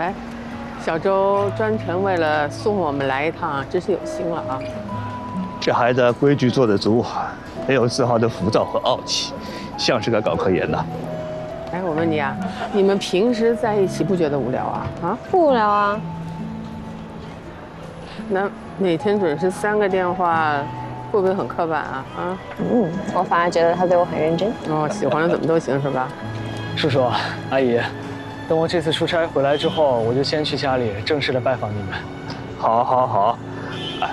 哎，小周专程为了送我们来一趟，真是有心了啊！这孩子规矩做得足，没有丝毫的浮躁和傲气，像是个搞科研的。哎，我问你啊，你们平时在一起不觉得无聊啊？啊，不无聊啊。那每天准时三个电话，会不会很刻板啊？啊？嗯，我反而觉得他对我很认真。哦，喜欢了怎么都行是吧？叔叔阿姨，等我这次出差回来之后，我就先去家里正式的拜访你们。好，好，好。哎，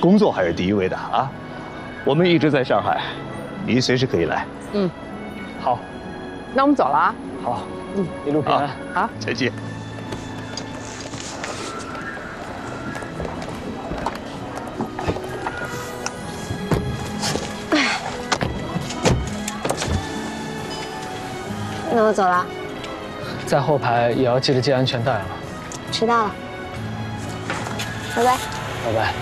工作还是第一位的啊！我们一直在上海，你随时可以来。嗯，好。那我们走了啊！好，嗯，一路平安。好，再见。那我走了。在后排也要记得系安全带啊。知道了。拜拜。拜拜。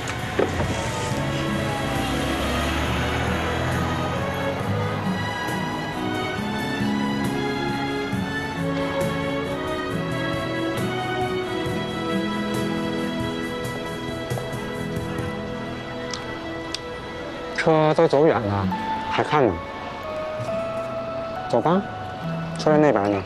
车都走远了，还看呢？走吧，车在那边呢。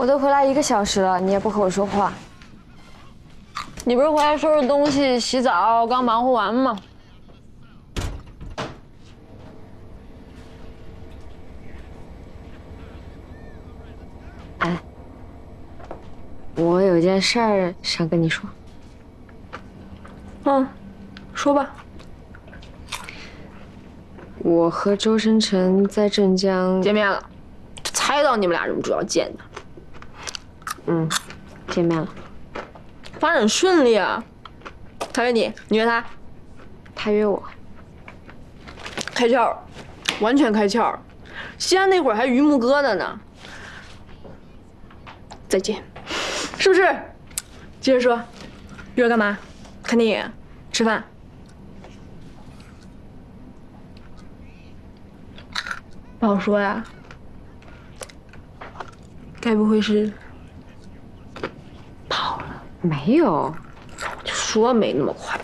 我都回来一个小时了，你也不和我说话。你不是回来收拾东西、洗澡，刚忙活完吗？哎我有件事儿想跟你说。嗯，说吧。我和周生辰在镇江见面了，猜到你们俩什么主要见的。嗯，见面了，发展顺利啊。他约你，你约他，他约我。开窍，完全开窍。西安那会儿还榆木疙瘩呢。再见。是不是？接着说，约着干嘛？看电影、吃饭？不好说呀。该不会是？没有，就说没那么快。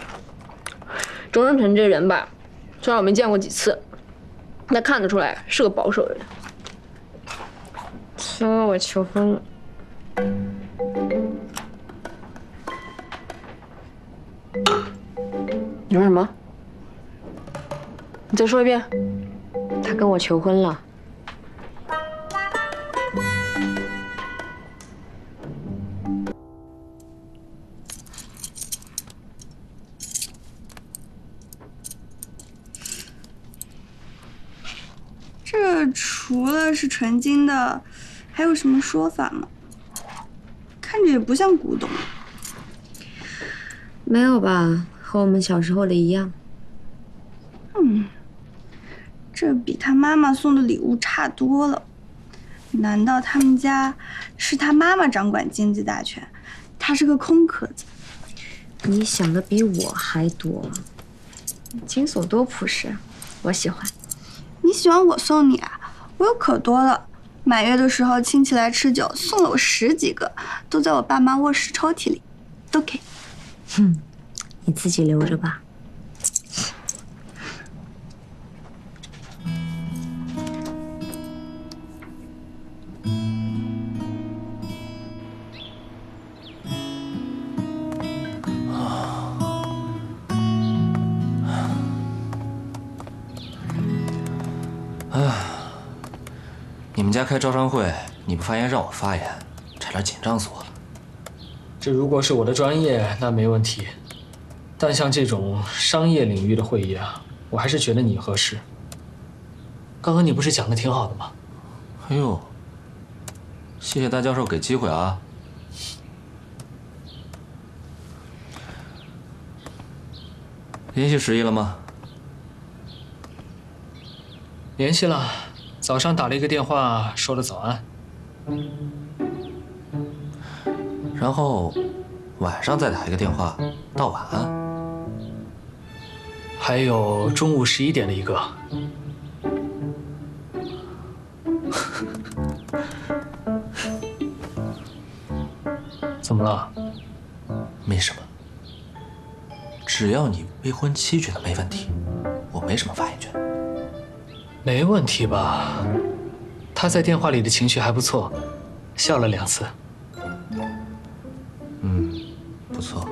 周生辰这人吧，虽然我没见过几次，但看得出来是个保守人。他问我求婚了。你说什么？你再说一遍。他跟我求婚了。除了是纯金的，还有什么说法吗？看着也不像古董。没有吧？和我们小时候的一样。嗯，这比他妈妈送的礼物差多了。难道他们家是他妈妈掌管经济大权，他是个空壳子？你想的比我还多。金锁多朴实，我喜欢。你喜欢我送你啊？我有可多了。满月的时候亲戚来吃酒，送了我十几个，都在我爸妈卧室抽屉里，都给。哼，你自己留着吧。你们家开招商会，你不发言让我发言，差点紧张死我了。这如果是我的专业，那没问题。但像这种商业领域的会议啊，我还是觉得你合适。刚刚你不是讲的挺好的吗？哎呦，谢谢大教授给机会啊。联系十一了吗？联系了。早上打了一个电话，说了早安。然后，晚上再打一个电话道晚安。还有中午十一点的一个。怎么了？没什么，只要你未婚妻觉得没问题，我没什么发言权。没问题吧？他在电话里的情绪还不错笑了两次。嗯不错。